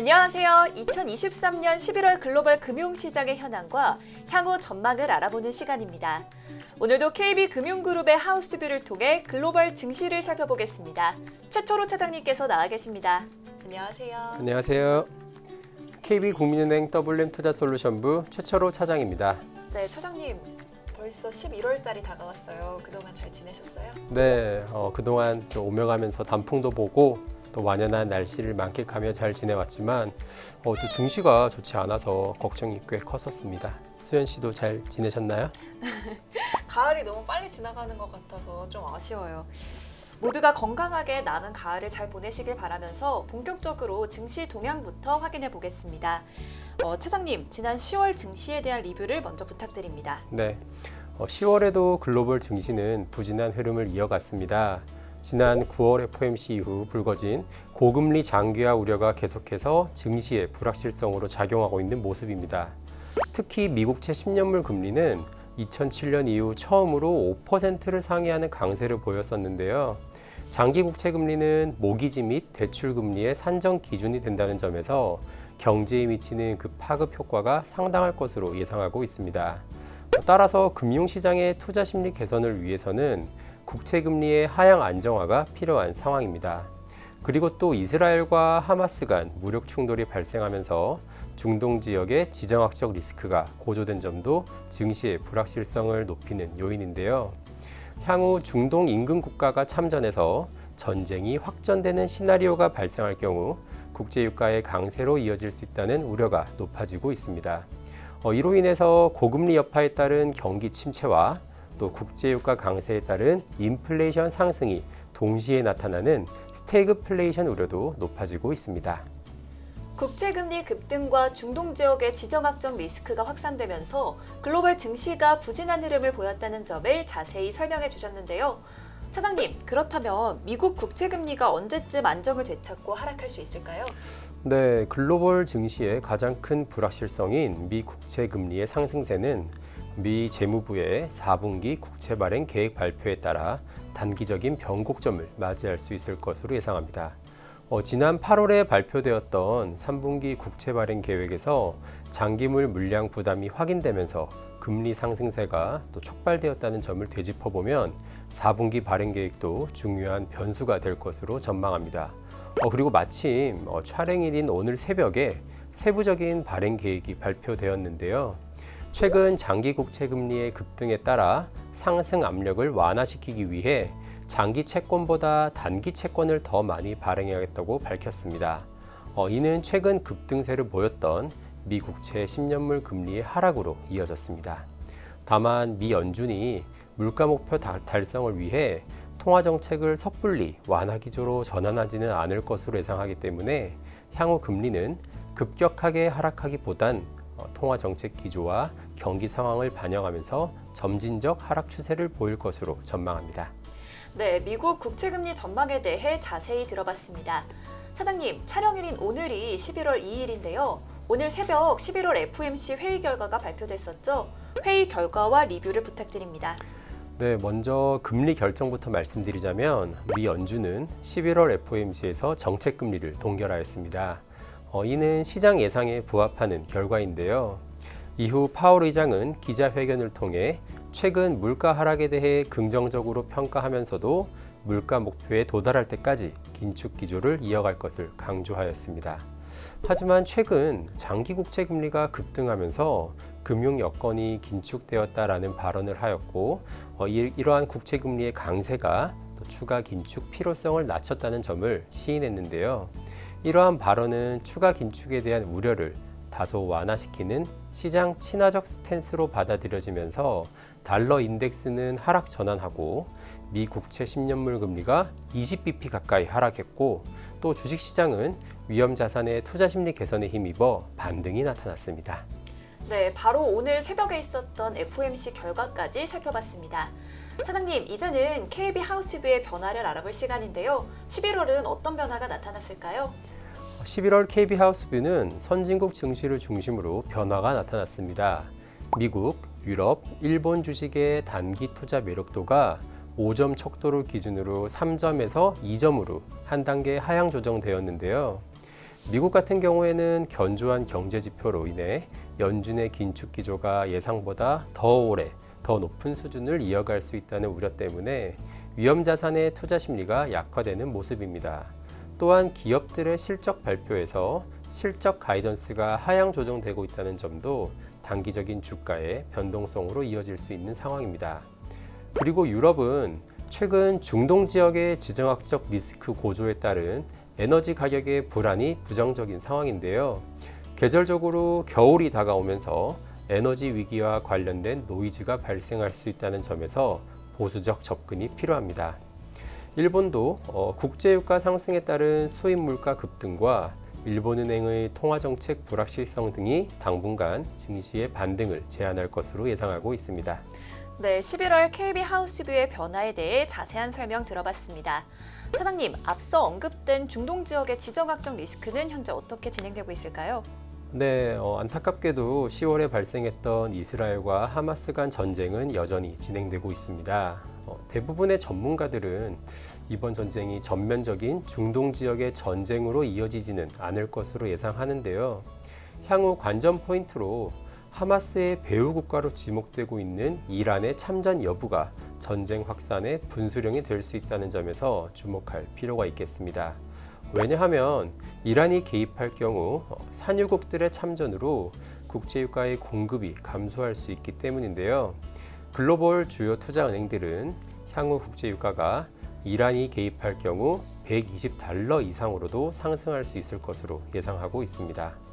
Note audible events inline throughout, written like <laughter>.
안녕하세요. 2023년 11월 글로벌 금융시장의 현황과 향후 전망을 알아보는 시간입니다. 오늘도 KB금융그룹의 하우스뷰를 통해 글로벌 증시를 살펴보겠습니다. 최초로 차장님께서 나와 계십니다. 안녕하세요. 안녕하세요. KB국민은행 WM 투자솔루션부 최철호 차장입니다. 네, 차장님. 벌써 11월 달이 다가왔어요. 그동안 잘 지내셨어요? 네, 어, 그동안 좀 오며 가면서 단풍도 보고 또 완연한 날씨를 만끽하며 잘 지내왔지만 어, 또 증시가 좋지 않아서 걱정이 꽤 컸었습니다. 수현 씨도 잘 지내셨나요? <laughs> 가을이 너무 빨리 지나가는 것 같아서 좀 아쉬워요. 모두가 건강하게 남은 가을을 잘 보내시길 바라면서 본격적으로 증시 동향부터 확인해 보겠습니다. 어, 차장님, 지난 10월 증시에 대한 리뷰를 먼저 부탁드립니다. 네, 어, 10월에도 글로벌 증시는 부진한 흐름을 이어갔습니다. 지난 9월 FOMC 이후 불거진 고금리 장기화 우려가 계속해서 증시에 불확실성으로 작용하고 있는 모습입니다. 특히 미국채 10년물 금리는 2007년 이후 처음으로 5%를 상회하는 강세를 보였었는데요. 장기 국채 금리는 모기지 및 대출 금리의 산정 기준이 된다는 점에서 경제에 미치는 그 파급 효과가 상당할 것으로 예상하고 있습니다. 따라서 금융시장의 투자 심리 개선을 위해서는 국채 금리의 하향 안정화가 필요한 상황입니다. 그리고 또 이스라엘과 하마스 간 무력 충돌이 발생하면서 중동 지역의 지정학적 리스크가 고조된 점도 증시의 불확실성을 높이는 요인인데요. 향후 중동 인근 국가가 참전해서 전쟁이 확전되는 시나리오가 발생할 경우 국제유가의 강세로 이어질 수 있다는 우려가 높아지고 있습니다. 어, 이로 인해서 고금리 여파에 따른 경기 침체와 또 국제유가 강세에 따른 인플레이션 상승이 동시에 나타나는 스태그플레이션 우려도 높아지고 있습니다. 국채금리 급등과 중동 지역의 지정학적 리스크가 확산되면서 글로벌 증시가 부진한 흐름을 보였다는 점을 자세히 설명해 주셨는데요. 차장님, 그렇다면 미국 국채 금리가 언제쯤 안정을 되찾고 하락할 수 있을까요? 네, 글로벌 증시의 가장 큰 불확실성인 미 국채 금리의 상승세는 미 재무부의 4분기 국채 발행 계획 발표에 따라 단기적인 변곡점을 맞이할 수 있을 것으로 예상합니다. 어, 지난 8월에 발표되었던 3분기 국채 발행 계획에서 장기물 물량 부담이 확인되면서 금리 상승세가 또 촉발되었다는 점을 되짚어 보면 4분기 발행 계획도 중요한 변수가 될 것으로 전망합니다. 어, 그리고 마침 어, 촬영일인 오늘 새벽에 세부적인 발행 계획이 발표되었는데요. 최근 장기 국채 금리의 급등에 따라 상승 압력을 완화시키기 위해 장기 채권보다 단기 채권을 더 많이 발행하겠다고 밝혔습니다. 어, 이는 최근 급등세를 보였던 미 국채 10년물 금리의 하락으로 이어졌습니다. 다만 미 연준이 물가 목표 달- 달성을 위해 통화 정책을 섣불리 완화 기조로 전환하지는 않을 것으로 예상하기 때문에 향후 금리는 급격하게 하락하기보단 어, 통화 정책 기조와 경기 상황을 반영하면서 점진적 하락 추세를 보일 것으로 전망합니다. 네, 미국 국채금리 전망에 대해 자세히 들어봤습니다. 차장님, 촬영일인 오늘이 11월 2일인데요. 오늘 새벽 11월 FOMC 회의 결과가 발표됐었죠. 회의 결과와 리뷰를 부탁드립니다. 네, 먼저 금리 결정부터 말씀드리자면 미 연준은 11월 FOMC에서 정책 금리를 동결하였습니다. 어, 이는 시장 예상에 부합하는 결과인데요. 이후 파월 의장은 기자회견을 통해 최근 물가 하락에 대해 긍정적으로 평가하면서도 물가 목표에 도달할 때까지 긴축 기조를 이어갈 것을 강조하였습니다. 하지만 최근 장기 국채 금리가 급등하면서 금융 여건이 긴축되었다라는 발언을 하였고 어, 이, 이러한 국채 금리의 강세가 또 추가 긴축 필요성을 낮췄다는 점을 시인했는데요. 이러한 발언은 추가 긴축에 대한 우려를 다소 완화시키는 시장 친화적 스탠스로 받아들여지면서 달러 인덱스는 하락 전환하고 미 국채 10년물 금리가 20bp 가까이 하락했고 또 주식 시장은 위험 자산의 투자 심리 개선에 힘입어 반등이 나타났습니다. 네, 바로 오늘 새벽에 있었던 FOMC 결과까지 살펴봤습니다. 차장님, 이제는 KB 하우스뷰의 변화를 알아볼 시간인데요. 11월은 어떤 변화가 나타났을까요? 11월 KB 하우스뷰는 선진국 증시를 중심으로 변화가 나타났습니다. 미국, 유럽, 일본 주식의 단기 투자 매력도가 5점 척도를 기준으로 3점에서 2점으로 한 단계 하향 조정되었는데요. 미국 같은 경우에는 견조한 경제 지표로 인해 연준의 긴축 기조가 예상보다 더 오래 더 높은 수준을 이어갈 수 있다는 우려 때문에 위험 자산의 투자 심리가 약화되는 모습입니다. 또한 기업들의 실적 발표에서 실적 가이던스가 하향 조정되고 있다는 점도 단기적인 주가의 변동성으로 이어질 수 있는 상황입니다. 그리고 유럽은 최근 중동 지역의 지정학적 리스크 고조에 따른 에너지 가격의 불안이 부정적인 상황인데요. 계절적으로 겨울이 다가오면서 에너지 위기와 관련된 노이즈가 발생할 수 있다는 점에서 보수적 접근이 필요합니다. 일본도 어, 국제유가 상승에 따른 수입 물가 급등과 일본은행의 통화정책 불확실성 등이 당분간 증시의 반등을 제한할 것으로 예상하고 있습니다. 네, 11월 KB 하우스뷰의 변화에 대해 자세한 설명 들어봤습니다. 차장님, 앞서 언급된 중동 지역의 지정학적 리스크는 현재 어떻게 진행되고 있을까요? 네, 어, 안타깝게도 10월에 발생했던 이스라엘과 하마스 간 전쟁은 여전히 진행되고 있습니다. 어, 대부분의 전문가들은 이번 전쟁이 전면적인 중동 지역의 전쟁으로 이어지지는 않을 것으로 예상하는데요. 향후 관전 포인트로 하마스의 배후 국가로 지목되고 있는 이란의 참전 여부가 전쟁 확산의 분수령이 될 수 있다는 점에서 주목할 필요가 있겠습니다. 왜냐하면 이란이 개입할 경우 어, 산유국들의 참전으로 국제유가의 공급이 감소할 수 있기 때문인데요. 글로벌 주요 투자 은행들은 향후 국제유가가 이란이 개입할 경우 120달러 이상으로도 상승할 수 있을 것으로 예상하고 있습니다.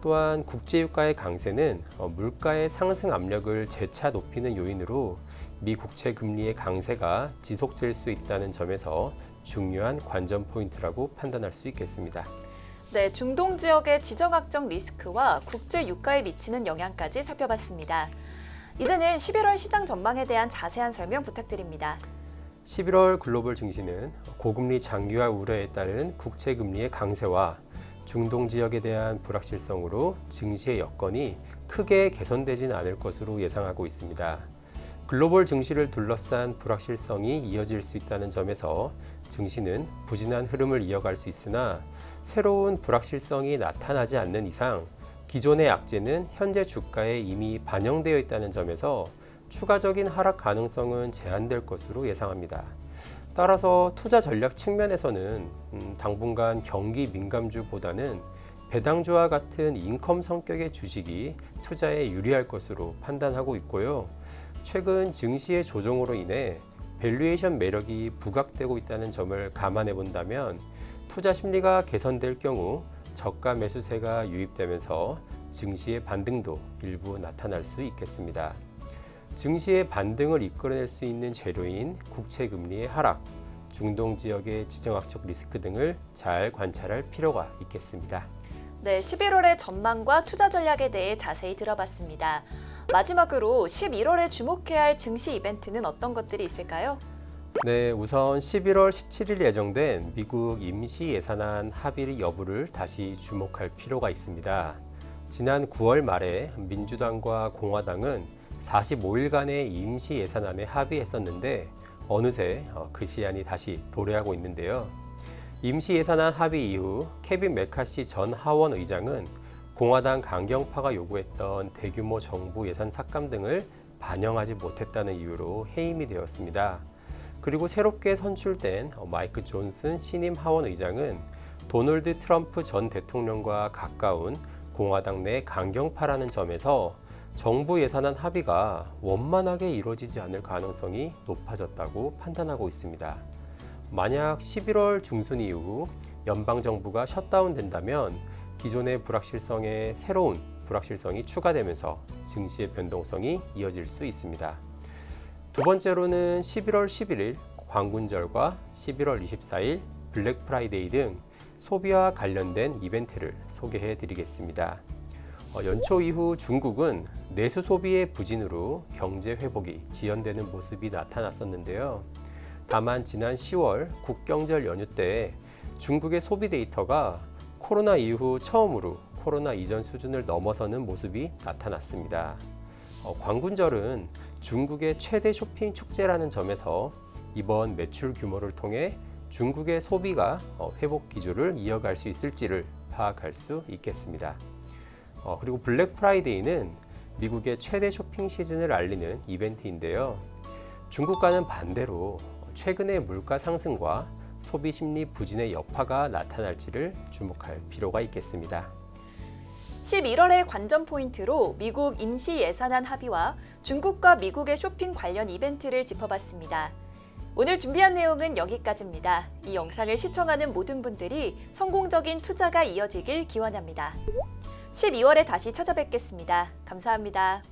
또한 국제유가의 강세는 어, 물가의 상승 압력을 재차 높이는 요인으로 미 국채 금리의 강세가 지속될 수 있다는 점에서 중요한 관전 포인트라고 판단할 수 있겠습니다. 네, 중동 지역의 지정학적 리스크와 국제 유가에 미치는 영향까지 살펴봤습니다. 이제는 11월 시장 전망에 대한 자세한 설명 부탁드립니다. 11월 글로벌 증시는 고금리 장기화 우려에 따른 국채 금리의 강세와 중동 지역에 대한 불확실성으로 증시의 여건이 크게 개선되진 않을 것으로 예상하고 있습니다. 글로벌 증시를 둘러싼 불확실성이 이어질 수 있다는 점에서 증시는 부진한 흐름을 이어갈 수 있으나 새로운 불확실성이 나타나지 않는 이상 기존의 악재는 현재 주가에 이미 반영되어 있다는 점에서 추가적인 하락 가능성은 제한될 것으로 예상합니다. 따라서 투자 전략 측면에서는 음, 당분간 경기 민감주보다는 배당주와 같은 인컴 성격의 주식이 투자에 유리할 것으로 판단하고 있고요. 최근 증시의 조정으로 인해 밸류에이션 매력이 부각되고 있다는 점을 감안해 본다면 투자 심리가 개선될 경우 저가 매수세가 유입되면서 증시의 반등도 일부 나타날 수 있겠습니다. 증시의 반등을 이끌어낼 수 있는 재료인 국채 금리의 하락, 중동 지역의 지정학적 리스크 등을 잘 관찰할 필요가 있겠습니다. 네, 11월의 전망과 투자 전략에 대해 자세히 들어봤습니다. 마지막으로 11월에 주목해야 할 증시 이벤트는 어떤 것들이 있을까요? 네, 우선 11월 17일 예정된 미국 임시 예산안 합의 여부를 다시 주목할 필요가 있습니다. 지난 9월 말에 민주당과 공화당은 45일간의 임시 예산안에 합의했었는데 어느새 어, 그 시한이 다시 도래하고 있는데요. 임시 예산안 합의 이후 케빈 메카시 전 하원 의장은 공화당 강경파가 요구했던 대규모 정부 예산 삭감 등을 반영하지 못했다는 이유로 해임이 되었습니다. 그리고 새롭게 선출된 어, 마이크 존슨 신임 하원 의장은 도널드 트럼프 전 대통령과 가까운 공화당 내 강경파라는 점에서 정부 예산안 합의가 원만하게 이루어지지 않을 가능성이 높아졌다고 판단하고 있습니다. 만약 11월 중순 이후 연방 정부가 셧다운 된다면 기존의 불확실성에 새로운 불확실성이 추가되면서 증시의 변동성이 이어질 수 있습니다. 두 번째로는 11월 11일 광군절과 11월 24일 블랙 프라이데이 등 소비와 관련된 이벤트를 소개해 드리겠습니다. 어, 연초 이후 중국은 내수 소비의 부진으로 경제 회복이 지연되는 모습이 나타났었는데요. 다만 지난 10월 국경절 연휴 때 중국의 소비 데이터가 코로나 이후 처음으로 코로나 이전 수준을 넘어서는 모습이 나타났습니다. 어, 광군절은 중국의 최대 쇼핑 축제라는 점에서 이번 매출 규모를 통해 중국의 소비가 어, 회복 기조를 이어갈 수 있을지를 파악할 수 있겠습니다. 어, 그리고 블랙 프라이데이는 미국의 최대 쇼핑 시즌을 알리는 이벤트인데요. 중국과는 반대로 최근의 물가 상승과 소비 심리 부진의 여파가 나타날지를 주목할 필요가 있겠습니다. 11월의 관전 포인트로 미국 임시 예산안 합의와 중국과 미국의 쇼핑 관련 이벤트를 짚어봤습니다. 오늘 준비한 내용은 여기까지입니다. 이 영상을 시청하는 모든 분들이 성공적인 투자가 이어지길 기원합니다. 12월에 다시 찾아뵙겠습니다. 감사합니다.